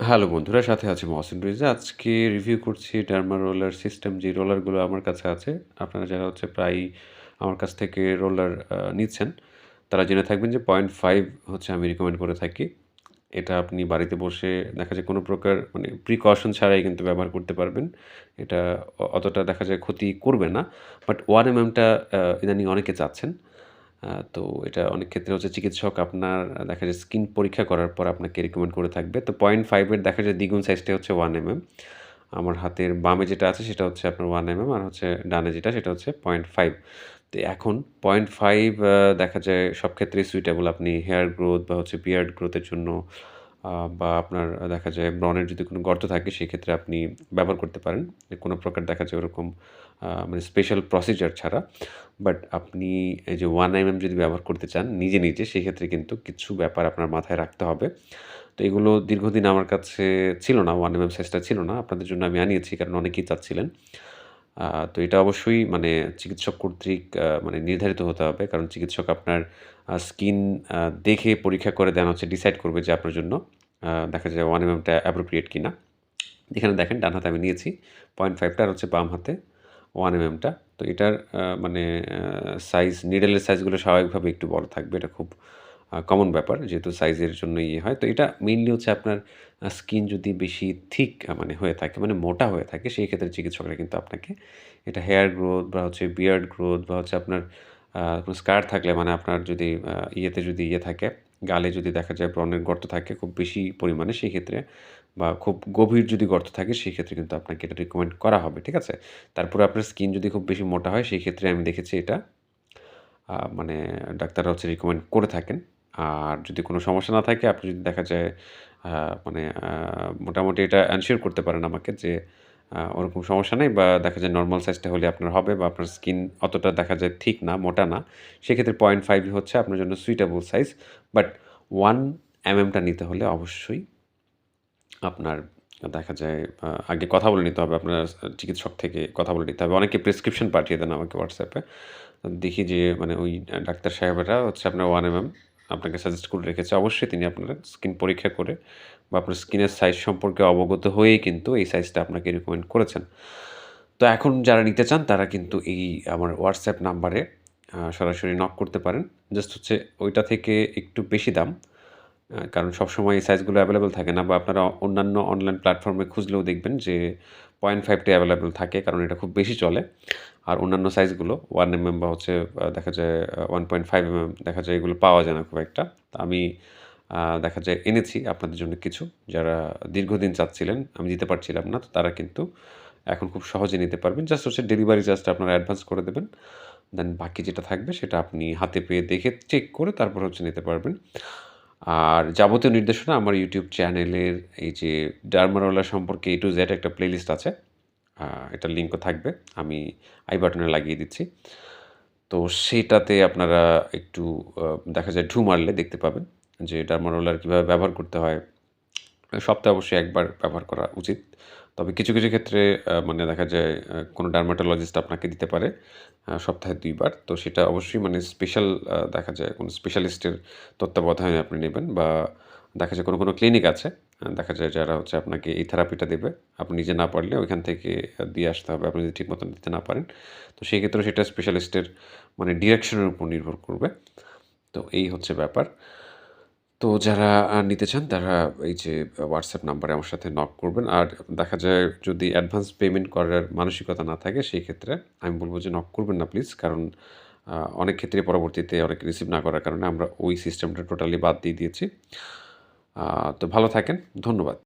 Hello বন্ধুরা, সাথে আছি মহসিন রেজা। আজকে রিভিউ করছি ডার্মা রোলার সিস্টেম যে রোলারগুলো আমার কাছে আছে। আপনারা যারা হচ্ছে প্রায় আমার কাছ থেকে রোলার নিচ্ছেন, তারা জেনে থাকবেন যে 0.5 হচ্ছে আমি রিকমেন্ড করে থাকি। এটা আপনি বাড়িতে বসে দেখা যায় কোনো প্রকার মানে প্রিকশন ছাড়াই কিন্তু ব্যবহার করতে পারবেন। এটা অতটা দেখা যায় ক্ষতি করবে না। বাট ওয়ান এমএমটা ইদানিং অনেকে চাচ্ছেন। তো এটা অনেক ক্ষেত্রে হচ্ছে চিকিৎসক আপনার দেখা যায় স্কিন পরীক্ষা করার পর আপনাকে রিকমেন্ড করে থাকবে। তো পয়েন্ট ফাইভের দেখা যায় দ্বিগুণ সাইজটা হচ্ছে ওয়ান এম আমার হাতের বামে যেটা আছে সেটা হচ্ছে আপনার ওয়ান এম আর হচ্ছে ডানে যেটা, সেটা হচ্ছে 0.5 তো এখন পয়েন্ট ফাইভ দেখা যায় সব ক্ষেত্রেই সুইটেবল আপনি হেয়ার গ্রোথ বা হচ্ছে বিয়ার্ড গ্রোথের জন্য বা আপনার দেখা যায় ব্রণের যদি কোনো গর্ত থাকে সেক্ষেত্রে আপনি ব্যবহার করতে পারেন। কোনো প্রকার দেখা যায় ওরকম মানে স্পেশাল প্রসিজার ছাড়া। বাট আপনি এই যে 1 এম যদি ব্যবহার করতে চান নিজে, নিজে সেক্ষেত্রে কিন্তু কিছু ব্যাপার আপনার মাথায় রাখতে হবে। তো এগুলো দীর্ঘদিন আমার কাছে ছিল না 1 এম সাইজটা ছিল না। আপনাদের জন্য আমি আনিয়েছি কারণ অনেকেই চাচ্ছিলেন। তো এটা অবশ্যই মানে চিকিৎসক কর্তৃক মানে নির্ধারিত হতে হবে। কারণ চিকিৎসক আপনার স্কিন দেখে পরীক্ষা করে দেন হচ্ছে ডিসাইড করবে যে আপনার জন্য দেখা যায় 1 এমএমটা অ্যাপ্রোপ্রিয়েট কিনা। এখানে দেখেন ডান হাতে আমি নিয়েছি 0.5 টা আর হচ্ছে বাম হাতে ওয়ান এমএমটা। তো এটার মানে সাইজ নিডেলের সাইজগুলো স্বাভাবিকভাবে একটু বড় থাকবে। এটা খুব কমন ব্যাপার যেহেতু সাইজের জন্য ইয়ে হয়। তো এটা মেইনলি হচ্ছে আপনার স্কিন যদি বেশি থিক মানে হয়ে থাকে মানে মোটা হয়ে থাকে, সেই ক্ষেত্রে চিকিৎসকরা কিন্তু আপনাকে এটা হেয়ার গ্রোথ বা হচ্ছে বিয়ার্ড গ্রোথ বা হচ্ছে আপনার স্কার থাকলে মানে আপনার যদি ইয়েতে যদি ইয়ে থাকে, গালে যদি দেখা যায় ব্রণের গর্ত থাকে খুব বেশি পরিমাণে সেক্ষেত্রে বা খুব গভীর যদি গর্ত থাকে সেই ক্ষেত্রে কিন্তু আপনাকে এটা রিকমেন্ড করা হবে। ঠিক আছে? তারপরে আপনার স্কিন যদি খুব বেশি মোটা হয় সেই ক্ষেত্রে আমি দেখেছি এটা মানে ডাক্তাররা হচ্ছে রিকমেন্ড করে থাকেন। আর যদি কোনো সমস্যা না থাকে আপনি যদি দেখা যায় মানে মোটামুটি এটা এনশিওর করতে পারেন আমাকে যে ওরকম সমস্যা নেই বা দেখা যায় নর্মাল সাইজটা হলে আপনার হবে বা আপনার স্কিন অতটা দেখা যায় ঠিক না, মোটা না। সেক্ষেত্রে 0.5 ই হচ্ছে আপনার জন্য সুইটেবল সাইজ। বাট 1 এমএমটা নিতে হলে অবশ্যই আপনার দেখা যায় আগে কথা বলে নিতে হবে আপনার চিকিৎসক থেকে কথা বলে নিতে হবে। অনেকে প্রেসক্রিপশন পাঠিয়ে দেন আমাকে হোয়াটসঅ্যাপে দেখি যে মানে ওই ডাক্তার সাহেবেরা হচ্ছে আপনার 1 এমএম আপনাকে সাজেস্ট করে রেখেছে। অবশ্যই তিনি আপনার স্কিন পরীক্ষা করে বা আপনার স্কিনের সাইজ সম্পর্কে অবগত হয়েই কিন্তু এই সাইজটা আপনাকে রিকমেন্ড করেছেন। তো এখন যারা নিতে চান, তারা কিন্তু এই আমার হোয়াটসঅ্যাপ নাম্বারে সরাসরি নক করতে পারেন। জাস্ট হচ্ছে ওইটা থেকে একটু বেশি দাম। কারণ সবসময় এই সাইজগুলো এভেইলেবল থাকে না বা আপনারা অন্যান্য অনলাইন প্ল্যাটফর্মে খুঁজলেও দেখবেন যে পয়েন্ট ফাইভটি অ্যাভেলেবেল থাকে কারণ এটা খুব বেশি চলে। আর অন্যান্য সাইজগুলো 1 এমএম বা হচ্ছে দেখা যায় আ 1.5 এমএম দেখা যায় এগুলো পাওয়া যায় না খুব একটা। তো আমি দেখা যায় এনেছি আপনাদের জন্য কিছু। যারা দীর্ঘদিন চাচ্ছিলেন, আমি দিতে পারছিলাম না। তো তারা কিন্তু এখন খুব সহজে নিতে পারবেন। জাস্ট হচ্ছে ডেলিভারি চার্জটা আপনারা অ্যাডভান্স করে দেবেন। দেন বাকি যেটা থাকবে সেটা আপনি হাতে পেয়ে দেখে চেক করে তারপর হচ্ছে নিতে পারবেন। আর যাবতীয় নির্দেশনা আমার ইউটিউব চ্যানেলের এই যে ডার্মারোলা সম্পর্কে এ টু জেড একটা প্লেলিস্ট আছে। এটা লিঙ্কও থাকবে। আমি আই বাটনে লাগিয়ে দিচ্ছি। তো সেটাতে আপনারা একটু দেখা যায় ঢু মারলে দেখতে পাবেন যে ডার্মারোলার কীভাবে ব্যবহার করতে হয়। সপ্তাহে অবশ্যই একবার ব্যবহার করা উচিত। তবে কিছু, কিছু ক্ষেত্রে মানে দেখা যায় কোনো ডার্মাটোলজিস্ট আপনাকে দিতে পারে সপ্তাহে দুইবার তো সেটা অবশ্যই মানে স্পেশাল দেখা যায় কোনো স্পেশালিস্টের তত্ত্বাবধানে আপনি নেবেন বা দেখা যায় কোনো, কোনো ক্লিনিক আছে। দেখা যায় যারা হচ্ছে আপনাকে এই থেরাপিটা দেবে। আপনি নিজে না পারলে ওইখান থেকে দিয়ে আসতে হবে। আপনি যদি ঠিক মতন দিতে না পারেন। তো সেই ক্ষেত্রে সেটা স্পেশালিস্টের মানে ডিরেকশনের উপর নির্ভর করবে। তো এই হচ্ছে ব্যাপার। তো যারা নিতে চান তারা এই যে হোয়াটসঅ্যাপ নাম্বারে আমার সাথে নক করবেন। আর দেখা যায় যদি অ্যাডভান্স পেমেন্ট করার মানসিকতা না থাকে, সেই ক্ষেত্রে আমি বলব যে নক করবেন না প্লিজ। কারণ অনেক ক্ষেত্রে পরবর্তীতে অনেক রিসিভ না করার কারণে আমরা ওই সিস্টেমটা টোটালি বাদ দিয়ে দিয়েছি। তো ভালো থাকেন। ধন্যবাদ।